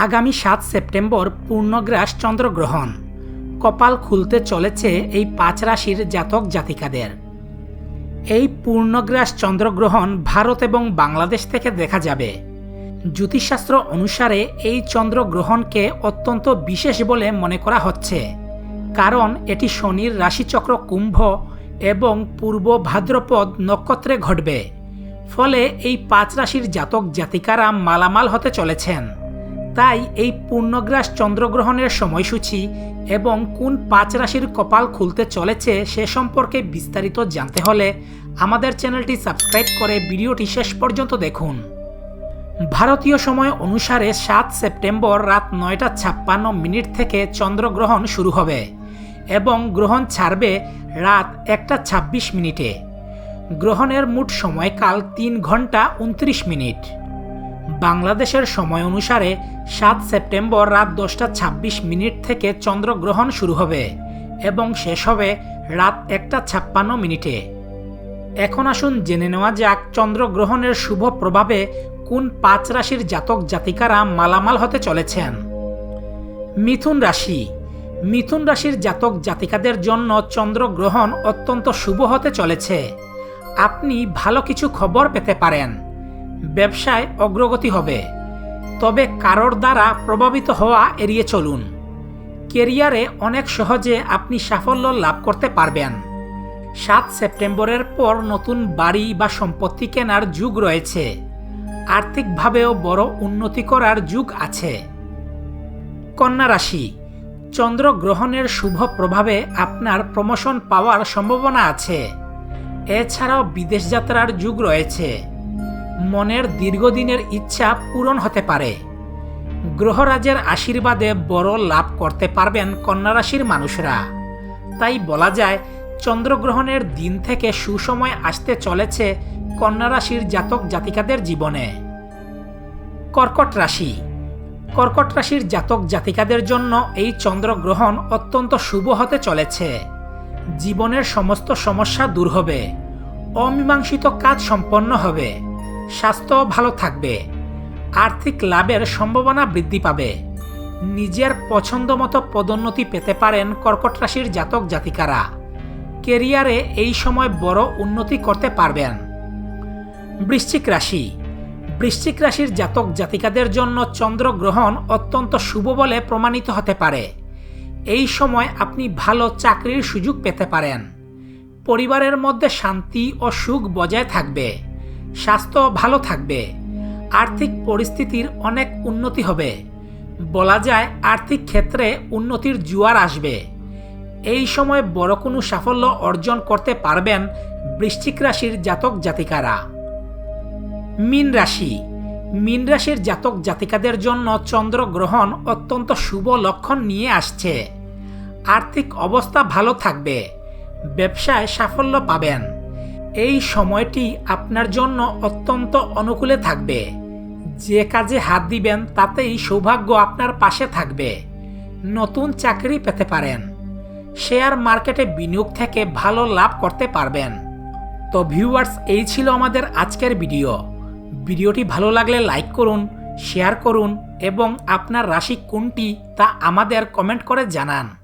আগামী সাত সেপ্টেম্বর পূর্ণগ্রাস চন্দ্রগ্রহণ। কপাল খুলতে চলেছে এই পাঁচ রাশির জাতক জাতিকাদের। এই পূর্ণগ্রাস চন্দ্রগ্রহণ ভারত এবং বাংলাদেশ থেকে দেখা যাবে। জ্যোতিষশাস্ত্র অনুসারে এই চন্দ্রগ্রহণকে অত্যন্ত বিশেষ বলে মনে করা হচ্ছে। কারণ এটি শনির রাশিচক্র কুম্ভ এবং পূর্ব ভাদ্রপদ নক্ষত্রে ঘটবে। ফলে এই পাঁচ রাশির জাতক জাতিকারা মালামাল হতে চলেছেন। তাই এই পূর্ণগ্রাস চন্দ্রগ্রহণের সময়সূচি এবং কোন পাঁচ রাশির কপাল খুলতে চলেছে সে সম্পর্কে বিস্তারিত জানতে হলে আমাদের চ্যানেলটি সাবস্ক্রাইব করে ভিডিওটি শেষ পর্যন্ত দেখুন। ভারতীয় সময় অনুসারে সাত সেপ্টেম্বর রাত নয়টা ছাপ্পান্ন মিনিট থেকে চন্দ্রগ্রহণ শুরু হবে এবং গ্রহণ ছাড়বে রাত একটা ছাব্বিশ মিনিটে। গ্রহণের মোট সময়কাল তিন ঘণ্টা উনত্রিশ মিনিট। বাংলাদেশের সময় অনুসারে সাত সেপ্টেম্বর রাত দশটা ছাব্বিশ মিনিট থেকে চন্দ্রগ্রহণ শুরু হবে এবং শেষ হবে রাত একটা ছাপ্পান্ন মিনিটে। এখন আসুন জেনে নেওয়া যাক চন্দ্রগ্রহণের শুভ প্রভাবে কোন পাঁচ রাশির জাতক জাতিকারা মালামাল হতে চলেছেন। মিথুন রাশি। মিথুন রাশির জাতক জাতিকাদের জন্য চন্দ্রগ্রহণ অত্যন্ত শুভ হতে চলেছে। আপনি ভালো কিছু খবর পেতে পারেন। ব্যবসায় অগ্রগতি হবে। তবে কারোর দ্বারা প্রভাবিত হওয়া এড়িয়ে চলুন। কেরিয়ারে অনেক সহজে আপনি সাফল্য লাভ করতে পারবেন। সাত সেপ্টেম্বরের পর নতুন বাড়ি বা সম্পত্তি কেনার যুগ রয়েছে। আর্থিকভাবেও বড় উন্নতি করার যুগ আছে। কন্যা রাশি চন্দ্রগ্রহণের শুভ প্রভাবে আপনার প্রমোশন পাওয়ার সম্ভাবনা আছে। এছাড়াও বিদেশ যাত্রার যুগ রয়েছে। মনের দীর্ঘদিনের ইচ্ছা পূরণ হতে পারে। গ্রহরাজের আশীর্বাদে বড় লাভ করতে পারবেন কন্যারাশির মানুষরা। তাই বলা যায়, চন্দ্রগ্রহণের দিন থেকে সুসময় আসতে চলেছে কন্যা রাশির জাতক জাতিকাদের জীবনে। কর্কট রাশি। কর্কট রাশির জাতক জাতিকাদের জন্য এই চন্দ্রগ্রহণ অত্যন্ত শুভ হতে চলেছে। জীবনের সমস্ত সমস্যা দূর হবে। অমীমাংসিত কাজ সম্পন্ন হবে। স্বাস্থ্য ভালো থাকবে। আর্থিক লাভের সম্ভাবনা বৃদ্ধি পাবে। নিজের পছন্দ মতো পদোন্নতি পেতে পারেন কর্কট রাশির জাতক জাতিকারা। কেরিয়ারে এই সময় বড় উন্নতি করতে পারবেন। বৃশ্চিক রাশি। বৃশ্চিক রাশির জাতক জাতিকাদের জন্য চন্দ্রগ্রহণ অত্যন্ত শুভ বলে প্রমাণিত হতে পারে। এই সময় আপনি ভালো চাকরির সুযোগ পেতে পারেন। পরিবারের মধ্যে শান্তি ও সুখ বজায় থাকবে। স্বাস্থ্য ভালো থাকবে। আর্থিক পরিস্থিতির অনেক উন্নতি হবে। বলা যায় আর্থিক ক্ষেত্রে উন্নতির জোয়ার আসবে। এই সময় বড় কোনো সাফল্য অর্জন করতে পারবেন বৃশ্চিক রাশির জাতক জাতিকারা। মীন রাশি। মীন রাশির জাতক জাতিকাদের জন্য চন্দ্রগ্রহণ অত্যন্ত শুভ লক্ষণ নিয়ে আসছে। আর্থিক অবস্থা ভালো থাকবে। ব্যবসায় সাফল্য পাবেন। এই সময়টি আপনার জন্য অত্যন্ত অনুকূলে থাকবে। যে কাজে হাত দিবেন, তাতেই সৌভাগ্য আপনার পাশে থাকবে। নতুন চাকরি পেতে পারেন। শেয়ার মার্কেটে বিনিয়োগ থেকে ভালো লাভ করতে পারবেন। তো ভিউয়ার্স, এই ছিল আমাদের আজকের ভিডিও। ভিডিওটি ভালো লাগলে লাইক করুন, শেয়ার করুন এবং আপনার রাশি কোনটি তা আমাদের কমেন্ট করে জানান।